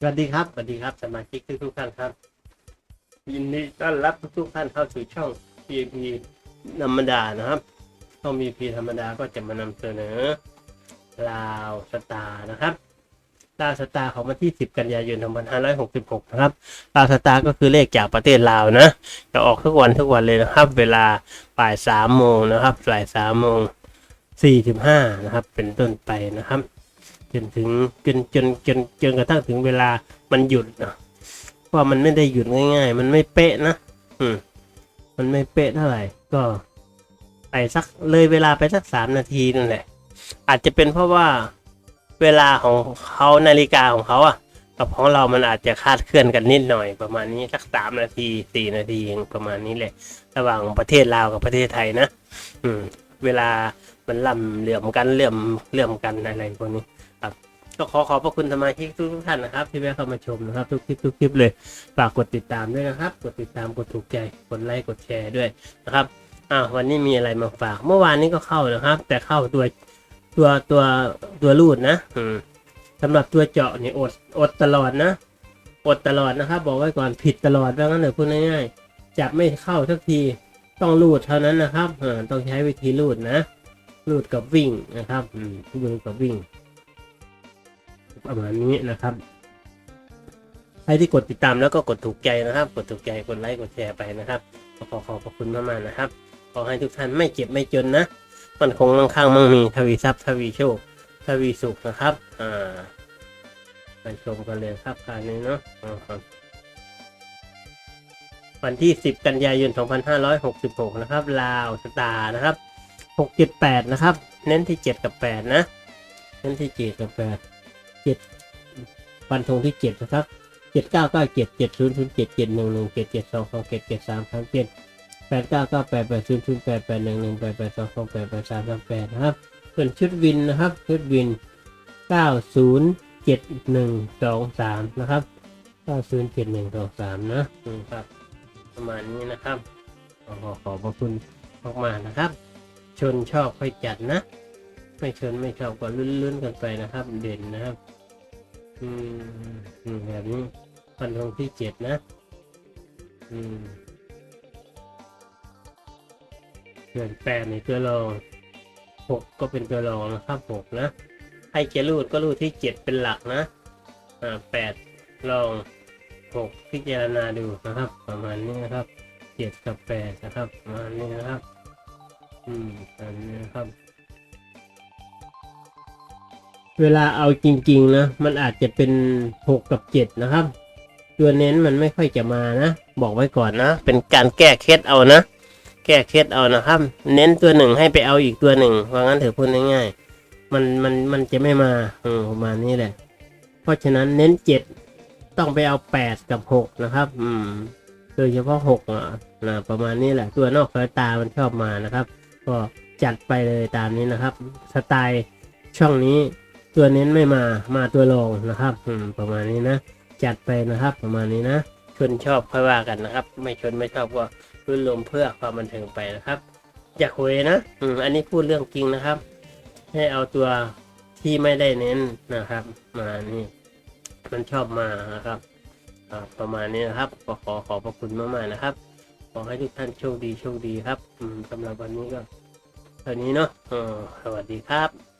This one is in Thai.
สวัสดีครับสวัสดีครับสมาชิกทุกท่านครับยินดีต้อนรับทุกท่านเข้าสู่ช่อง PAP ธรรมดานะครับช่อง PAP ธรรมดาก็จะมานำเสนอลาวสตาร์นะครับลาวสตาร์ของวันที่ 10 กันยายน2566 นะครับลาวสตาร์ก็คือเลขจากประเทศลาวนะจะออกทุกวันทุกวันเลยนะครับ เวลาบ่ายสามโมงนะครับบ่ายสามโมงสี่สิบห้านะครับ เป็นต้นไปนะครับ นถึงจนจนจนจนกระทั่งถึงเวลามันหยุดนะเพราะมันไม่ได้หยุดง่าย ๆ มันไม่เป๊ะนะอืมมันไม่เป๊ะเท่าไหร่ ก็ไปสักเลยเวลาไปสักสามนาทีนั่นแหละ อาจจะเป็นเพราะว่าเวลาของเขานาฬิกาของเขาอะกับของเรามันอาจจะคลาดเคลื่อนกันนิดหน่อยประมาณนี้สักสามนาทีสี่นาทีเองประมาณนี้แหละ ระหว่างประเทศลาวกับประเทศไทยนะ อืม เวลา มันล่ำเหลื่อมกันเหลื่อมเหลื่อมกันอะไรพวกนี้ก็ขอขอบพระคุณสมาชิกทุกๆท่านนะครับ ที่แวะเข้ามาชมนะครับ ทุกคลิปทุกคลิปเลยฝากกดติดตามด้วยนะครับ กดติดตามกดถูกใจกดไลค์กดแชร์ด้วยนะครับอ่าวันนี้มีอะไรมาฝาก เมื่อวานนี้ก็เข้านะครับ แต่เข้าตัวตัวตัวตัวรูดนะอืมสำหรับตัวเจาะนี่อดอดตลอดนะอดตลอดนะครับ บอกไว้ก่อนผิดตลอดว่างั้นเถอะพูดง่ายๆจับไม่เข้าสักทีต้องรูดเท่านั้นนะครับอ่าต้องใช้วิธีรูดนะ รูดกับวิ่งนะครับอืมรูดกับวิ่ง ประมาณนี้นะครับใครที่กดติดตามแล้วก็กดถูกใจนะครับ กดถูกใจกดไลค์กดแชร์ไปนะครับขอขอขอบพระคุณมากๆนะครับ ขอให้ทุกท่านไม่เจ็บไม่จนนะมันคงมั่งคั่งมั่งมีทวีทรัพย์ทวีโชคทวีสุขนะครับ อ่าไปชมกันเลยครับคราวนี้เนาะวันที่ 10 กันยายน 2566 นะครับ ลาวสตาร์นะครับ 678นะครับ เน้นที่7กับ8นะ เน้นที่7กับ8เจ็ดฟันธงที่เจ็ดนะครับเจ็ดเก้าเก้าเจ็ดเจ็ดศูนย์ศูนย์เจ็ดเจ็ดหนึ่งหนึ่งเจ็ดเจ็ดสองสองเจ็ดเจ็ดสามสามเจ็ดแปดเก้าเก้าแปดแปดศูนย์ศูนย์แปดแปดหนึ่งหนึ่งแปดแปดสองสองแปดแปดสามสามแปดนะครับ ส่วนชุดวินนะครับ ชุดวินเก้าศูนย์เจ็ดหนึ่งสองสามนะครับเก้าศูนย์เจ็ดหนึ่งสองสามนะครับ ประมาณนี้นะครับ ขอขอขอบพระคุณมากๆนะครับ ชนชอบค่อยจัดนะ ไม่ชนไม่ชอบก็ลุ้นๆกันไปนะครับ เด่นนะครับ อืมแบบนี้ฟันธงที่เจ็ดนะ อืมส่วนแปดในตัวรองหกก็เป็นตัวรองนะครับหกนะให้เจรูดก็รูดที่เจ็ดเป็นหลักนะ อ่าแปดลองหกพิจารณาดูนะครับ ประมาณนี้นะครับเจ็ดกับแปดนะครับประมาณนี้นะครับ อืมอันนี้นะครับ เวลาเอาจริง ๆ นะ มันอาจจะเป็นหกกับเจ็ดนะครับ ตัวเน้นมันไม่ค่อยจะมานะ บอกไว้ก่อนนะ เป็นการแก้เคล็ดเอานะ แก้เคล็ดเอานะครับ เน้นตัวหนึ่งให้ไปเอาอีกตัวหนึ่งว่างั้นเถอะพูดง่ายๆมันมันมันจะไม่มาอืมประมาณนี้แหละ เพราะฉะนั้นเน้นเจ็ดต้องไปเอาแปดกับหกนะครับ อืมโดยเฉพาะหกอะนะประมาณนี้แหละตัวนอกสายตามันชอบมานะครับ ก็จัดไปเลยตามนี้นะครับ สไตล์ช่องนี้ตัวเน้นไม่มามาตัวรองนะครับประมาณนี้นะ จัดไปนะครับประมาณนี้นะชนชอบค่อยว่ากันนะครับ ไม่ชนไม่ชอบก็รื่นลมเพื่อความบันเทิงไปนะครับ อยากหวยนะอืมอันนี้พูดเรื่องจริงนะครับ ให้เอาตัวที่ไม่ได้เน้นนะครับ มานี่มันชอบมานะครับประมาณนี้นะครับขอขอขอบพระคุณมากๆนะครับ อให้ทุกท่านโชคดีโชคดีครับสำหรับวันนี้ก็เท่านี้เนาะสวัสดีครับ